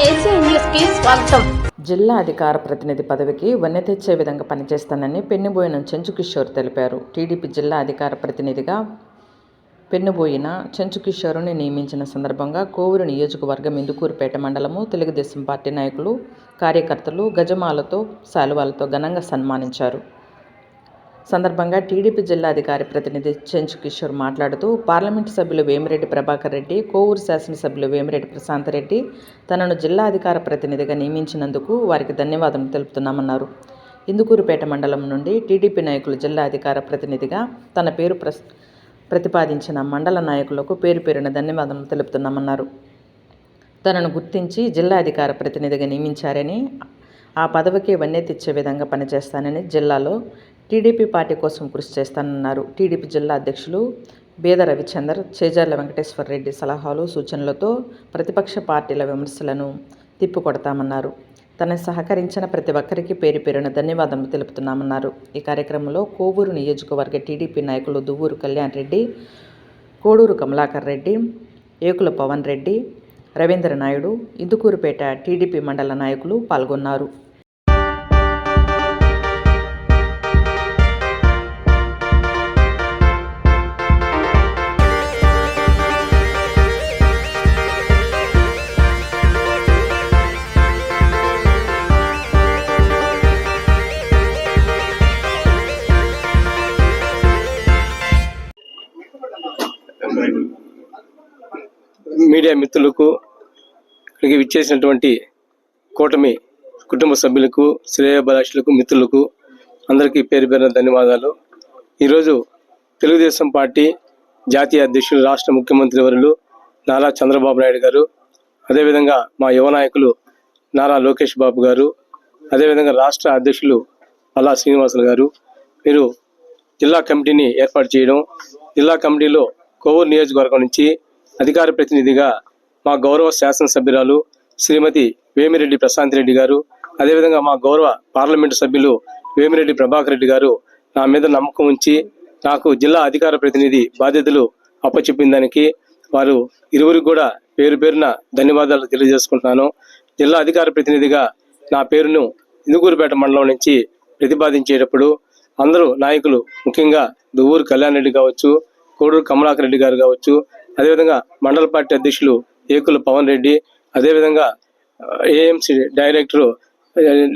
స్వాగతం. జిల్లా అధికార ప్రతినిధి పదవికి వన్నె తెచ్చే విధంగా పనిచేస్తానని పెన్నుబోయిన చెంచు కిషోర్ తెలిపారు. టీడీపీ జిల్లా అధికార ప్రతినిధిగా పెన్నుబోయిన చెంచుకిషోరుని నియమించిన సందర్భంగా కోవూరు నియోజకవర్గం ఇందుకూరుపేట మండలము తెలుగుదేశం పార్టీ నాయకులు కార్యకర్తలు గజమాలతో శాలువాలతో ఘనంగా సన్మానించారు. సందర్భంగా టీడీపీ జిల్లాధికారి ప్రతినిధి చెంచు కిషోర్ మాట్లాడుతూ పార్లమెంటు సభ్యులు వేమిరెడ్డి ప్రభాకర్ రెడ్డి కోవూరు శాసనసభ్యులు వేమిరెడ్డి ప్రశాంత్ రెడ్డి తనను జిల్లా అధికార ప్రతినిధిగా నియమించినందుకు వారికి ధన్యవాదం తెలుపుతున్నామన్నారు. ఇందుకూరుపేట మండలం నుండి టీడీపీ నాయకులు జిల్లా అధికార ప్రతినిధిగా తన పేరు ప్రస్ ప్రతిపాదించిన మండల నాయకులకు పేరు పేరున ధన్యవాదం తెలుపుతున్నామన్నారు. తనను గుర్తించి జిల్లా అధికార ప్రతినిధిగా నియమించారని ఆ పదవికి వన్నె తెచ్చే విధంగా పనిచేస్తానని జిల్లాలో టీడీపీ పార్టీ కోసం కృషి చేస్తానన్నారు. టీడీపీ జిల్లా అధ్యక్షులు బేద రవిచందర్ చేజర్ల వెంకటేశ్వర రెడ్డి సలహాలు సూచనలతో ప్రతిపక్ష పార్టీల విమర్శలను తిప్పికొడతామన్నారు. తన సహకరించిన ప్రతి ఒక్కరికి పేరు పేరున ధన్యవాదం తెలుపుతున్నామన్నారు. ఈ కార్యక్రమంలో కోవూరు నియోజకవర్గ టీడీపీ నాయకులు దువ్వూరు కళ్యాణ్ రెడ్డి కోడూరు కమలాకర్ రెడ్డి ఏకుల పవన్ రెడ్డి రవీంద్ర నాయుడు ఇందుకూరుపేట టీడీపీ మండల నాయకులు పాల్గొన్నారు. మీడియా మిత్రులకు ఇక్కడికి విచ్చేసినటువంటి కూటమి కుటుంబ సభ్యులకు శ్రేయభిలాషులకు మిత్రులకు అందరికీ పేరు పేరున ధన్యవాదాలు. ఈరోజు తెలుగుదేశం పార్టీ జాతీయ అధ్యక్షులు రాష్ట్ర ముఖ్యమంత్రి వరులు నారా చంద్రబాబు నాయుడు గారు అదేవిధంగా మా యువ నాయకులు నారా లోకేష్ బాబు గారు అదేవిధంగా రాష్ట్ర అధ్యక్షులు పల్లా శ్రీనివాసులు గారు. మీరు జిల్లా కమిటీని ఏర్పాటు చేయడం జిల్లా కమిటీలో కోవూరు నియోజకవర్గం నుంచి అధికార ప్రతినిధిగా మా గౌరవ శాసనసభ్యురాలు శ్రీమతి వేమిరెడ్డి ప్రశాంత్ రెడ్డి గారు అదేవిధంగా మా గౌరవ పార్లమెంటు సభ్యులు వేమిరెడ్డి ప్రభాకర్ రెడ్డి గారు నా మీద నమ్మకం ఉంచి నాకు జిల్లా అధికార ప్రతినిధి బాధ్యతలు అప్పచెప్పిన దానికి వారు ఇరువురికి కూడా పేరు పేరున ధన్యవాదాలు తెలియజేసుకుంటున్నాను. జిల్లా అధికార ప్రతినిధిగా నా పేరును ఇందుకూరుపేట మండలం నుంచి ప్రతిపాదించేటప్పుడు అందరూ నాయకులు ముఖ్యంగా దువ్వూరు కళ్యాణ్ రెడ్డి కావచ్చు కోడూరు కమలాకర్ రెడ్డి గారు కావచ్చు అదేవిధంగా మండల పార్టీ అధ్యక్షులు ఏకుల పవన్ రెడ్డి అదేవిధంగా ఏఎంసీ డైరెక్టరు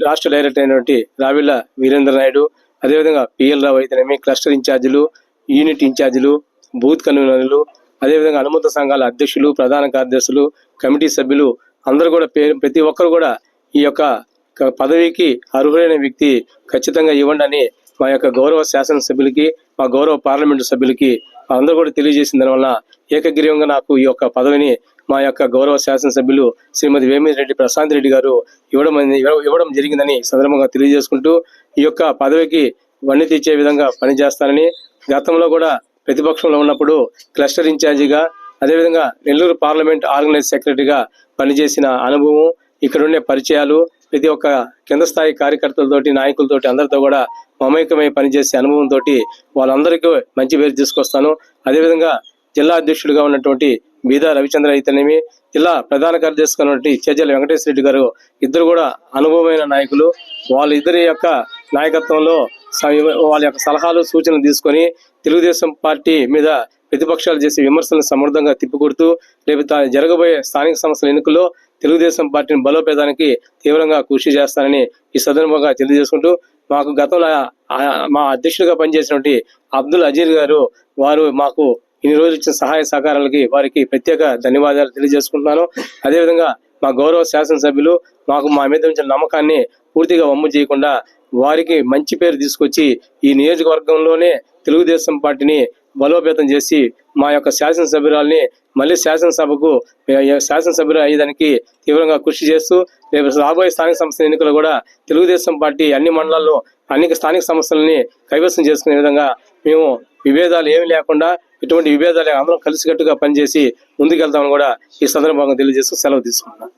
రాష్ట్ర డైరెక్టర్ అయినటువంటి రావిళ్ళ వీరేంద్ర నాయుడు అదేవిధంగా పిఎల్ రావు అయితేనేమి క్లస్టర్ ఇన్ఛార్జీలు యూనిట్ ఇన్ఛార్జీలు బూత్ కన్వీనర్లు అదేవిధంగా అనుమత సంఘాల అధ్యక్షులు ప్రధాన కార్యదర్శులు కమిటీ సభ్యులు అందరూ కూడా పేరు ప్రతి ఒక్కరు కూడా ఈ యొక్క పదవికి అర్హులైన వ్యక్తి ఖచ్చితంగా ఇవ్వండి అని మా యొక్క గౌరవ శాసనసభ్యులకి మా గౌరవ పార్లమెంటు సభ్యులకి అందరూ కూడా తెలియజేసిన దానివల్ల ఏకగ్రీవంగా నాకు ఈ యొక్క పదవిని మా యొక్క గౌరవ శాసనసభ్యులు శ్రీమతి వేమిరెడ్డి రెడ్డి ప్రశాంత్ రెడ్డి గారు ఇవ్వడం ఇవ్వడం జరిగిందని సందర్భంగా తెలియజేసుకుంటూ ఈ యొక్క పదవికి వన్నీ తెచ్చే విధంగా పనిచేస్తానని గతంలో కూడా ప్రతిపక్షంలో ఉన్నప్పుడు క్లస్టర్ ఇన్ఛార్జిగా అదేవిధంగా నెల్లూరు పార్లమెంట్ ఆర్గనైజ్ సెక్రటరీగా పనిచేసిన అనుభవం ఇక్కడ ఉండే పరిచయాలు ప్రతి ఒక్క కింద స్థాయి కార్యకర్తలతోటి నాయకులతోటి అందరితో కూడా మమేకమై పనిచేసే అనుభవంతో వాళ్ళందరికీ మంచి పేరు తీసుకొస్తాను. అదేవిధంగా జిల్లా అధ్యక్షుడిగా ఉన్నటువంటి బీదా రవిచంద్ర అయితేనేమి జిల్లా ప్రధాన కార్యదర్శిగా ఉన్నటువంటి చేజల వెంకటేశ్వర రెడ్డి గారు ఇద్దరు కూడా అనుభవమైన నాయకులు. వాళ్ళిద్దరి యొక్క నాయకత్వంలో వాళ్ళ యొక్క సలహాలు సూచనలు తీసుకొని తెలుగుదేశం పార్టీ మీద ప్రతిపక్షాలు చేసే విమర్శలను సమర్థంగా తిప్పికొడుతూ రేపు జరగబోయే స్థానిక సంస్థల ఎన్నికల్లో తెలుగుదేశం పార్టీని బలోపేతానికి తీవ్రంగా కృషి చేస్తానని ఈ సందర్భంగా తెలియజేసుకుంటూ మాకు గతంలో మా అధ్యక్షుడిగా పనిచేసినటువంటి అబ్దుల్ అజీర్ గారు వారు మాకు ఇన్ని రోజులు ఇచ్చిన సహాయ సహకారాలకి వారికి ప్రత్యేక ధన్యవాదాలు తెలియజేసుకుంటున్నాను. అదేవిధంగా మా గౌరవ శాసనసభ్యులు మాకు మా మీద ఉంచిన నమ్మకాన్ని పూర్తిగా వమ్ము చేయకుండా వారికి మంచి పేరు తీసుకొచ్చి ఈ నియోజకవర్గంలోనే తెలుగుదేశం పార్టీని బలోపేతం చేసి మా యొక్క శాసనసభ్యురాల్ని మళ్ళీ శాసనసభకు శాసనసభ్యులు అయ్యేదానికి తీవ్రంగా కృషి చేస్తూ రేపు రాబోయే స్థానిక సంస్థల ఎన్నికలు కూడా తెలుగుదేశం పార్టీ అన్ని మండలాల్లో అనేక స్థానిక సంస్థలని కైవసం చేసుకునే విధంగా మేము విభేదాలు ఏమి లేకుండా ఇటువంటి విభేదాలు అందరం కలిసికట్టుగా పనిచేసి ముందుకెళ్తామని కూడా ఈ సందర్భంగా తెలియజేస్తూ సెలవు తీసుకుంటున్నాం.